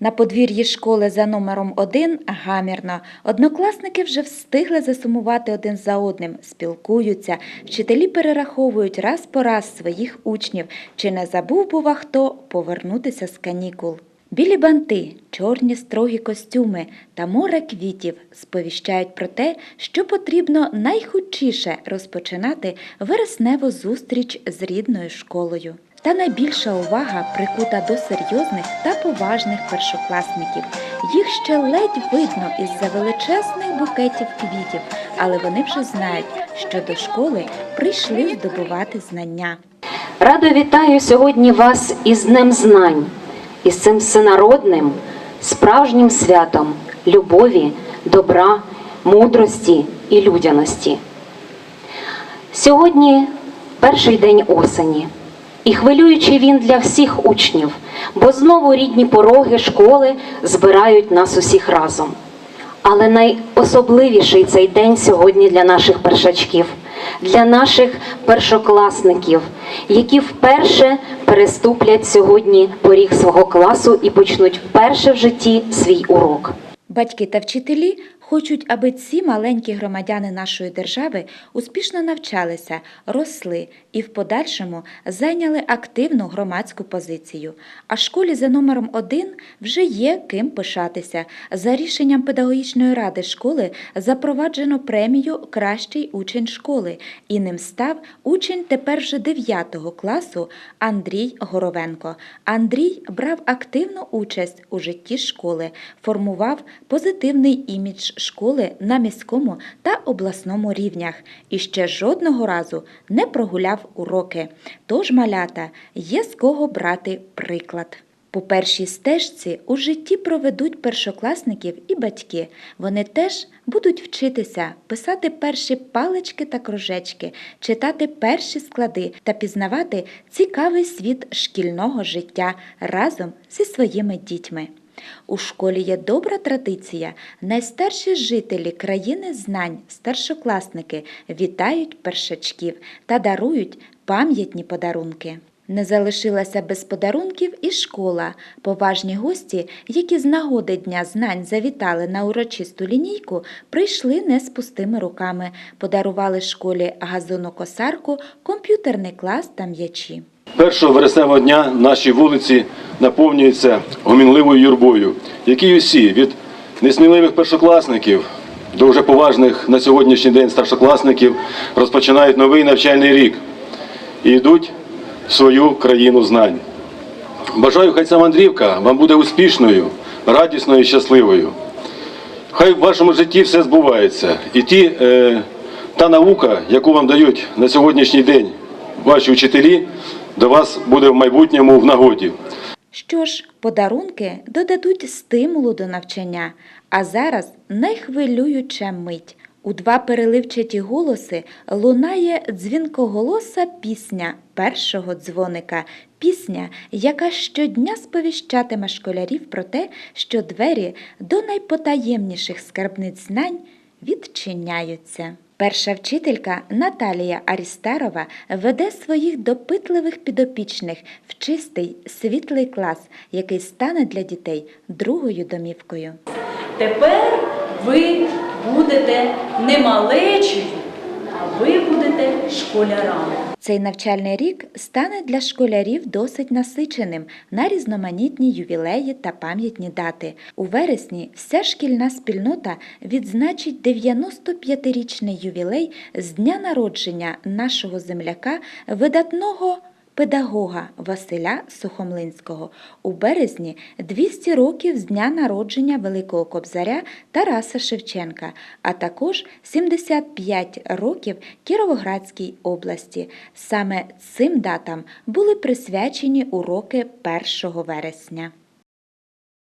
На подвір'ї школи за номером 1 гамірно. Однокласники вже встигли засумувати один за одним, спілкуються. Вчителі перераховують раз по раз своїх учнів, чи не забув, бува хто повернутися з канікул. Білі банти, чорні строгі костюми та море квітів сповіщають про те, що потрібно найхутчіше розпочинати вересневу зустріч з рідною школою. Та найбільша увага прикута до серйозних та поважних першокласників. Їх ще ледь видно із-за величезних букетів квітів, але вони вже знають, що до школи прийшли здобувати знання. Радо вітаю сьогодні вас із Днем Знань, із цим всенародним, справжнім святом любові, добра, мудрості і людяності. Сьогодні перший день осені, і хвилюючий він для всіх учнів, бо знову рідні пороги школи збирають нас усіх разом. Але найособливіший цей день сьогодні для наших першачків, для наших першокласників, які вперше переступлять сьогодні поріг свого класу і почнуть вперше в житті свій урок. Батьки та вчителі хочуть, аби ці маленькі громадяни нашої держави успішно навчалися, росли і в подальшому зайняли активну громадську позицію. А школі за номером 1 вже є ким пишатися. За рішенням педагогічної ради школи запроваджено премію Кращий учень школи, і ним став учень тепер вже 9 класу Андрій Горовенко. Андрій брав активну участь у житті школи, формував позитивний імідж школи на міському та обласному рівнях і ще жодного разу не прогуляв уроки. Тож, малята, є з кого брати приклад. По першій стежці у житті проведуть першокласників і батьки. Вони теж будуть вчитися писати перші палички та кружечки, читати перші склади та пізнавати цікавий світ шкільного життя разом зі своїми дітьми. У школі є добра традиція. Найстарші жителі країни знань, старшокласники, вітають першачків та дарують пам'ятні подарунки. Не залишилася без подарунків і школа. Поважні гості, які з нагоди Дня знань завітали на урочисту лінійку, прийшли не з пустими руками, подарували школі газонокосарку, комп'ютерний клас та м'ячі. 1 вересневого дня наші вулиці наповнюються гомінливою юрбою, які усі від несміливих першокласників до вже поважних на сьогоднішній день старшокласників розпочинають новий навчальний рік і йдуть в свою країну знань. Бажаю, хай ця мандрівка вам буде успішною, радісною і щасливою. Хай в вашому житті все збувається. І ті, е, та наука, яку вам дають на сьогоднішній день ваші вчителі, до вас буде в майбутньому в нагоді. Що ж, подарунки додадуть стимулу до навчання, а зараз найхвилююча мить. У два переливчаті голоси лунає дзвінкоголоса пісня першого дзвоника. Пісня, яка щодня сповіщатиме школярів про те, що двері до найпотаємніших скарбниць знань відчиняються. Перша вчителька Наталія Арістерова веде своїх допитливих підопічних в чистий світлий клас, який стане для дітей другою домівкою. Тепер ви будете не школярами. Цей навчальний рік стане для школярів досить насиченим на різноманітні ювілеї та пам'ятні дати. У вересні вся шкільна спільнота відзначить 95-річний ювілей з дня народження нашого земляка, видатного педагога Василя Сухомлинського. У березні 200 років з дня народження Великого Кобзаря Тараса Шевченка, а також 75 років Кіровоградській області. Саме цим датам були присвячені уроки 1 вересня.